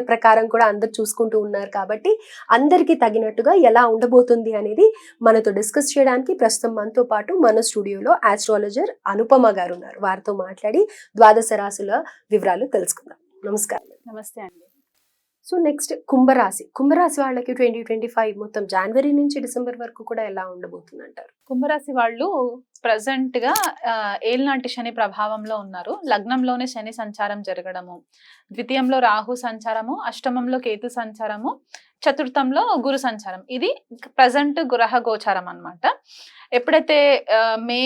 ప్రకారం కూడా అందరు చూసుకుంటూ ఉన్నారు కాబట్టి అందరికీ తగినట్టుగా ఎలా ఉండబోతుంది అనేది మనతో డిస్కస్ చేయడానికి ప్రస్తుతం మనతో పాటు మన స్టూడియోలో ఆస్ట్రాలజర్ అనుపమ గారు ఉన్నారు. వారితో మాట్లాడి ద్వాదశ రాశుల వివరాలు తెలుసుకుందాం. నమస్కారం. నమస్తే అండి. సో నెక్స్ట్ కుంభరాశి. కుంభరాశి వాళ్ళకి ట్వంటీ ట్వంటీ ఫైవ్ మొత్తం జనవరి నుంచి డిసెంబర్ వరకు కూడా ఎలా ఉండబోతుంది అంటారు కుంభరాశి వాళ్ళు ప్రజెంట్గా ఆ, ఏలినాటి శని ప్రభావంలో ఉన్నారు. లగ్నంలోనే శని సంచారం జరగడము ద్వితీయంలో రాహు సంచారము అష్టమంలో కేతు సంచారము చతుర్థంలో గురు సంచారం. ఇది ప్రజెంట్ గ్రహ గోచారం అన్నమాట. ఎప్పుడైతే మే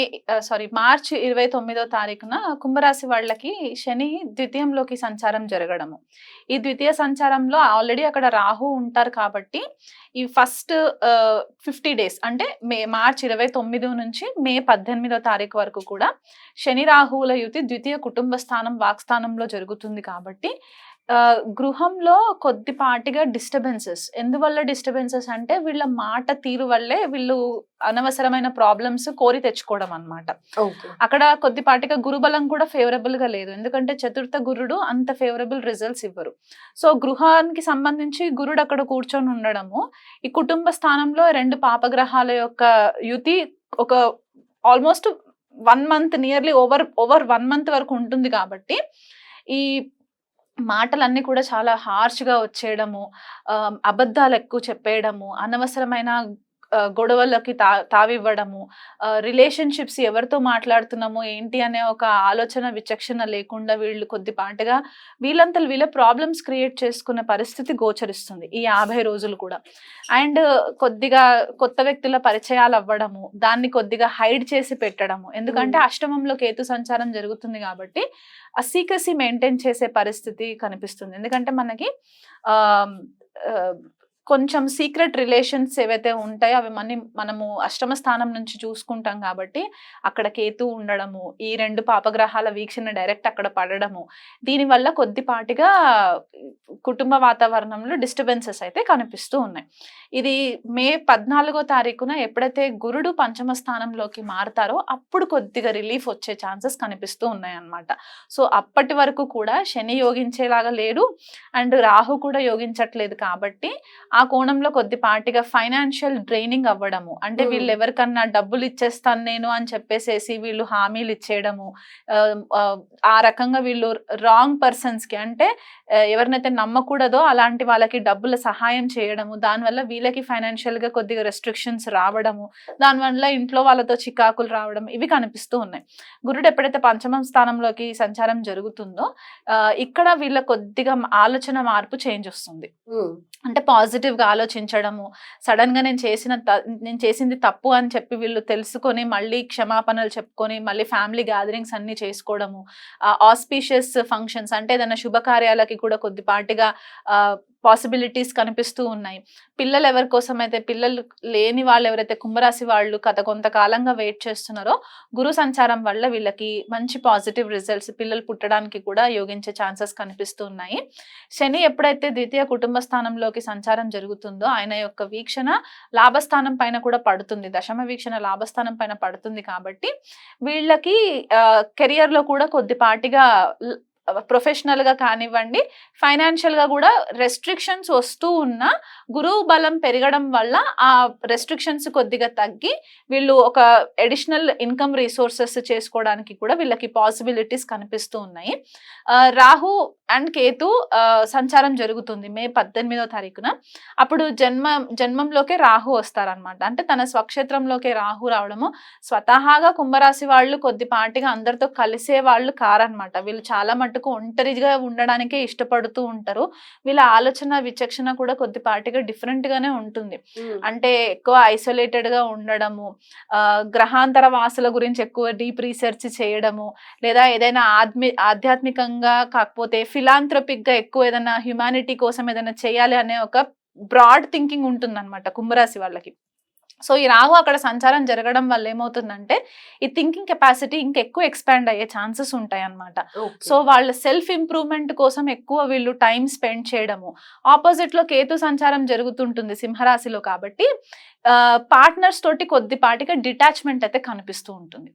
సారీ మార్చ్ ఇరవై తొమ్మిదో తారీఖున కుంభరాశి వాళ్ళకి శని ద్వితీయంలోకి సంచారం జరగడము. ఈ ద్వితీయ సంచారంలో ఆల్రెడీ అక్కడ రాహు ఉంటారు కాబట్టి ఈ ఫస్ట్ ఫిఫ్టీ డేస్ అంటే మే మార్చ్ ఇరవై తొమ్మిది నుంచి మే పద్దెనిమిదో తారీఖు వరకు కూడా శని రాహువుల యుతి ద్వితీయ కుటుంబ స్థానం వాక్స్థానంలో జరుగుతుంది కాబట్టి గృహంలో కొద్దిపాటిగా డిస్టర్బెన్సెస్ ఎందువల్ల డిస్టర్బెన్సెస్ అంటే వీళ్ళ మాట తీరు వల్లే వీళ్ళు అనవసరమైన ప్రాబ్లమ్స్ కోరి తెచ్చుకోవడం అన్నమాట. ఓకే. అక్కడ కొద్దిపాటిగా గురుబలం కూడా ఫేవరబుల్గా లేదు. ఎందుకంటే చతుర్థ గురుడు అంత ఫేవరబుల్ రిజల్ట్స్ ఇవ్వరు. సో గృహానికి సంబంధించి గురుడు అక్కడ కూర్చొని ఉండడము ఈ కుటుంబ స్థానంలో రెండు పాపగ్రహాల యొక్క యుతి ఒక almost one month nearly over over one month వరకు ఉంటుంది కాబట్టి ఈ మాటలన్నీ కూడా చాలా హార్ష్గా వచ్చేయడము అబద్ధాలు ఎక్కువ చెప్పేయడము అనవసరమైన గొడవలకి తా తావివ్వడము రిలేషన్షిప్స్ ఎవరితో మాట్లాడుతున్నాము ఏంటి అనే ఒక ఆలోచన విచక్షణ లేకుండా వీళ్ళు కొద్దిపాటిగా వీళ్ళంతలు వీళ్ళ ప్రాబ్లమ్స్ క్రియేట్ చేసుకునే పరిస్థితి గోచరిస్తుంది ఈ యాభై రోజులు కూడా. అండ్ కొద్దిగా కొత్త వ్యక్తుల పరిచయాలు అవ్వడము దాన్ని కొద్దిగా హైడ్ చేసి పెట్టడము ఎందుకంటే అష్టమంలో కేతు సంచారం జరుగుతుంది కాబట్టి ఆ సీక్రసీ మెయింటైన్ చేసే పరిస్థితి కనిపిస్తుంది. ఎందుకంటే మనకి కొంచెం సీక్రెట్ రిలేషన్స్ ఏవైతే ఉంటాయో అవి మన మనము అష్టమ స్థానం నుంచి చూసుకుంటాం కాబట్టి అక్కడ కేతు ఉండడము ఈ రెండు పాపగ్రహాల వీక్షణ డైరెక్ట్ అక్కడ పడడము దీనివల్ల కొద్దిపాటిగా కుటుంబ వాతావరణంలో డిస్టర్బెన్సెస్ అయితే కనిపిస్తూ ఉన్నాయి. ఇది మే పద్నాలుగో తారీఖున ఎప్పుడైతే గురుడు పంచమ స్థానంలోకి మారతారో అప్పుడు కొద్దిగా రిలీఫ్ వచ్చే ఛాన్సెస్ కనిపిస్తూ ఉన్నాయి అన్నమాట సో అప్పటి వరకు కూడా శని యోగించేలాగా లేడు అండ్ రాహు కూడా యోగించట్లేదు కాబట్టి ఆ కోణంలో కొద్దిపాటిగా ఫైనాన్షియల్ డ్రైనింగ్ అవ్వడము. అంటే. వీళ్ళు ఎవరికన్నా డబ్బులు ఇచ్చేస్తాను నేను అని చెప్పేసేసి వీళ్ళు హామీలు ఇచ్చేయడము ఆ, రకంగా వీళ్ళు రాంగ్ పర్సన్స్కి అంటే ఎవరినైతే నమ్మకూడదో అలాంటి వాళ్ళకి డబ్బుల సహాయం చేయడము. దానివల్ల వీళ్ళకి ఫైనాన్షియల్గా కొద్దిగా రెస్ట్రిక్షన్స్ రావడము. దానివల్ల ఇంట్లో వాళ్ళతో చికాకులు రావడం ఇవి కనిపిస్తూ ఉన్నాయి. గురుడు ఎప్పుడైతే పంచమ స్థానంలోకి సంచారం జరుగుతుందో ఇక్కడ వీళ్ళ కొద్దిగా ఆలోచన మార్పు చేంజ్ వస్తుంది. అంటే పాజిటివ్ పాజిటివ్గా ఆలోచించడము. సడన్గా నేను చేసిన త- నేను చేసింది తప్పు అని చెప్పి వీళ్ళు తెలుసుకొని మళ్ళీ క్షమాపణలు చెప్పుకొని మళ్ళీ ఫ్యామిలీ గ్యాదరింగ్స్ అన్ని చేసుకోవడము. ఆస్పీషియస్ ఫంక్షన్స్ అంటే ఏదైనా శుభకార్యాలకి కూడా కొద్దిపాటిగా పాసిబిలిటీస్ కనిపిస్తూ ఉన్నాయి. పిల్లలు ఎవరి కోసం అయితే పిల్లలు లేని వాళ్ళు ఎవరైతే కుంభరాశి వాళ్ళు గత కొంతకాలంగా వెయిట్ చేస్తున్నారో గురు సంచారం వల్ల వీళ్ళకి మంచి పాజిటివ్ రిజల్ట్స్ పిల్లలు పుట్టడానికి కూడా యోగించే ఛాన్సెస్ కనిపిస్తూ ఉన్నాయి. శని ఎప్పుడైతే ద్వితీయ కుటుంబ స్థానంలోకి సంచారం జరుగుతుందో ఆయన యొక్క వీక్షణ లాభస్థానం పైన కూడా పడుతుంది. దశమ వీక్షణ లాభస్థానం పైన పడుతుంది కాబట్టి వీళ్ళకి కెరియర్లో కూడా కొద్దిపాటిగా ప్రొఫెషనల్గా కానివ్వండి ఫైనాన్షియల్గా కూడా రెస్ట్రిక్షన్స్ వస్తూ ఉన్న గురువు బలం పెరగడం వల్ల ఆ రెస్ట్రిక్షన్స్ కొద్దిగా తగ్గి వీళ్ళు ఒక అడిషనల్ ఇన్కమ్ రిసోర్సెస్ చేసుకోవడానికి కూడా వీళ్ళకి పాసిబిలిటీస్ కనిపిస్తూ ఉన్నాయి. రాహు అండ్ కేతు సంచారం జరుగుతుంది మే పద్దెనిమిదో తారీఖున. అప్పుడు జన్మ జన్మంలోకే రాహు వస్తారనమాట అంటే తన స్వక్షేత్రంలోకే రాహు రావడము. స్వతహాగా కుంభరాశి వాళ్ళు కొద్దిపాటిగా అందరితో కలిసే వాళ్ళు కారనమాట వీళ్ళు చాలా మటు మటుకు ఒంటరిగా ఉండడానికే ఇష్టపడుతూ ఉంటారు. వీళ్ళ ఆలోచన విచక్షణ కూడా కొద్దిపాటిగా డిఫరెంట్ గానే ఉంటుంది. అంటే ఎక్కువ ఐసోలేటెడ్గా ఉండడము ఆ, గ్రహాంతర వాసుల గురించి ఎక్కువ డీప్ రీసెర్చ్ చేయడము లేదా ఏదైనా ఆధ్మి ఆధ్యాత్మికంగా కాకపోతే ఫిలాంథ్రపిక్గా ఎక్కువ ఏదైనా హ్యుమానిటీ కోసం ఏదైనా చేయాలి అనే ఒక బ్రాడ్ థింకింగ్ ఉంటుంది అనమాట కుంభరాశి వాళ్ళకి. సో ఈ రాహు అక్కడ సంచారం జరగడం వల్ల ఏమవుతుందంటే ఈ థింకింగ్ కెపాసిటీ ఇంకెక్కువ ఎక్స్పాండ్ అయ్యే ఛాన్సెస్ ఉంటాయి అన్నమాట సో వాళ్ళ సెల్ఫ్ ఇంప్రూవ్మెంట్ కోసం ఎక్కువ వీళ్ళు టైం స్పెండ్ చేయడము. ఆపోజిట్లో కేతు సంచారం జరుగుతుంటుంది సింహరాశిలో కాబట్టి పార్ట్నర్స్ తోటి కొద్దిపాటిగా డిటాచ్మెంట్ అయితే కనిపిస్తూ ఉంటుంది.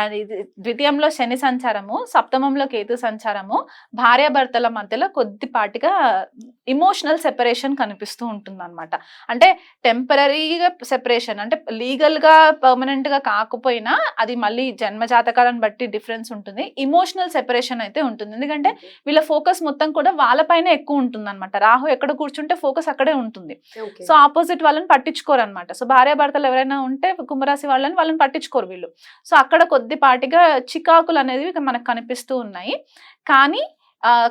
అది ఇది ద్వితీయంలో శని సంచారము సప్తమంలో కేతు సంచారము భార్యాభర్తల మధ్యలో కొద్దిపాటిగా ఇమోషనల్ సెపరేషన్ కనిపిస్తూ ఉంటుంది అనమాట అంటే టెంపరీగా సెపరేషన్ అంటే లీగల్గా పర్మనెంట్గా కాకపోయినా అది మళ్ళీ జన్మ జాతకాలను బట్టి డిఫరెన్స్ ఉంటుంది. ఇమోషనల్ సెపరేషన్ అయితే ఉంటుంది. ఎందుకంటే వీళ్ళ ఫోకస్ మొత్తం కూడా వాళ్ళపైన ఎక్కువ ఉంటుంది అనమాట రాహు ఎక్కడ కూర్చుంటే ఫోకస్ అక్కడే ఉంటుంది. సో ఆపోజిట్ వాళ్ళని పట్టించుకోరు అనమాట సో భార్య భర్తలు ఎవరైనా ఉంటే కుంభరాశి వాళ్ళని వాళ్ళని పట్టించుకోరు వీళ్ళు. సో అక్కడ కొద్దిపాటిగా చికాకులు అనేది మనకు కనిపిస్తూ ఉన్నాయి. కానీ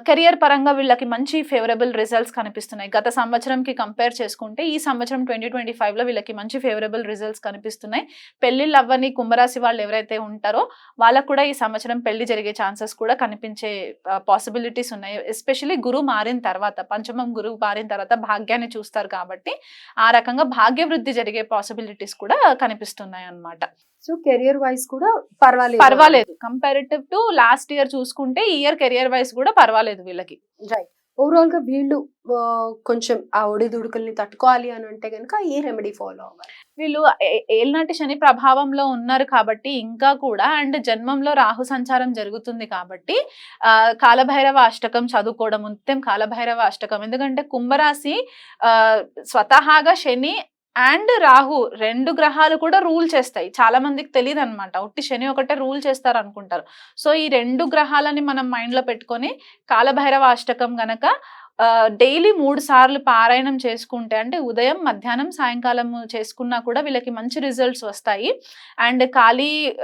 కెరియర్ పరంగా వీళ్ళకి మంచి ఫేవరబుల్ రిజల్ట్స్ కనిపిస్తున్నాయి. గత సంవత్సరంకి కంపేర్ చేసుకుంటే ఈ సంవత్సరం ట్వంటీ ట్వంటీ ఫైవ్లో వీళ్ళకి మంచి ఫేవరబుల్ రిజల్ట్స్ కనిపిస్తున్నాయి. పెళ్ళిళ్ళు అవ్వని కుంభరాశి వాళ్ళు ఎవరైతే ఉంటారో వాళ్ళకు కూడా ఈ సంవత్సరం పెళ్ళి జరిగే ఛాన్సెస్ కూడా కనిపించే పాసిబిలిటీస్ ఉన్నాయి. ఎస్పెషల్లీ గురువు మారిన తర్వాత పంచమం గురువు మారిన తర్వాత భాగ్యాన్ని చూస్తారు కాబట్టి ఆ రకంగా భాగ్య వృద్ధి జరిగే పాసిబిలిటీస్ కూడా కనిపిస్తున్నాయి అన్నమాట సో కెరియర్ వైజ్ కూడా పర్వాలేదు. పర్వాలేదు. కంపారిటివ్ టు లాస్ట్ ఇయర్ చూసుకుంటే ఈ ఇయర్ కెరియర్ వైస్ కూడా పర్వాలేదు వీళ్ళకి. రైట్ ఓవరాల్గా వీళ్ళు కొంచెం ఆ ఒడిదుడుకుల్ని తట్టుకోవాలి అని అంటే కనుక ఏ రెమెడీ ఫాలో అవ్వాలి? వీళ్ళు ఏ- ఏళ్నాటి శని ప్రభావంలో ఉన్నారు కాబట్టి ఇంకా కూడా అండ్ జన్మంలో రాహు సంచారం జరుగుతుంది కాబట్టి ఆ కాలభైరవ అష్టకం చదువుకోవడం నిత్యం కాలభైరవ అష్టకం. ఎందుకంటే కుంభరాశి ఆ స్వతహాగా శని అండ్ రాహు రెండు గ్రహాలు కూడా రూల్ చేస్తాయి. చాలా మందికి తెలియదు అనమాట ఉట్టి శని ఒకటే రూల్ చేస్తారు అనుకుంటారు సో ఈ రెండు గ్రహాలని మనం మైండ్లో పెట్టుకొని కాలభైరవ అష్టకం గనక డైలీ మూడు సార్లు పారాయణం చేసుకుంటే అంటే ఉదయం మధ్యాహ్నం సాయంకాలం చేసుకున్నా కూడా వీళ్ళకి మంచి రిజల్ట్స్ వస్తాయి. అండ్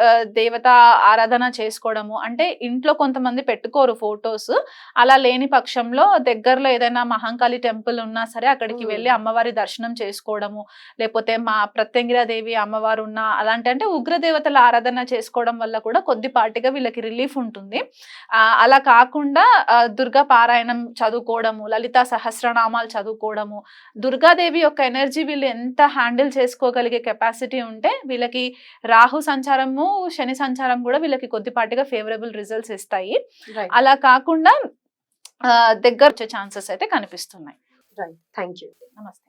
ఆ, దేవత ఆరాధన చేసుకోవడము అంటే ఇంట్లో కొంతమంది పెట్టుకోరు ఫొటోస్. అలా లేని పక్షంలో దగ్గరలో ఏదైనా మహంకాళి టెంపుల్ ఉన్నా సరే అక్కడికి. వెళ్ళి అమ్మవారి దర్శనం చేసుకోవడము లేకపోతే మా ప్రత్యంగిరాదేవి అమ్మవారు ఉన్న అలాంటి అంటే ఉగ్రదేవతల ఆరాధన చేసుకోవడం వల్ల కూడా కొద్దిపాటిగా వీళ్ళకి రిలీఫ్ ఉంటుంది. అలా కాకుండా దుర్గా పారాయణం చదువుకోవడము లలిత సహస్రనామాలు చదువుకోవడము దుర్గాదేవి యొక్క ఎనర్జీ వీళ్ళు ఎంత హ్యాండిల్ చేసుకోగలిగే కెపాసిటీ ఉంటే వీళ్ళకి రాహు సంచారము శని సంచారం కూడా వీళ్ళకి కొద్దిపాటిగా ఫేవరబుల్ రిజల్ట్స్ ఇస్తాయి. అలా కాకుండా దగ్గర వచ్చే ఛాన్సెస్ అయితే కనిపిస్తున్నాయి. రైట్ థ్యాంక్ యూ నమస్తే.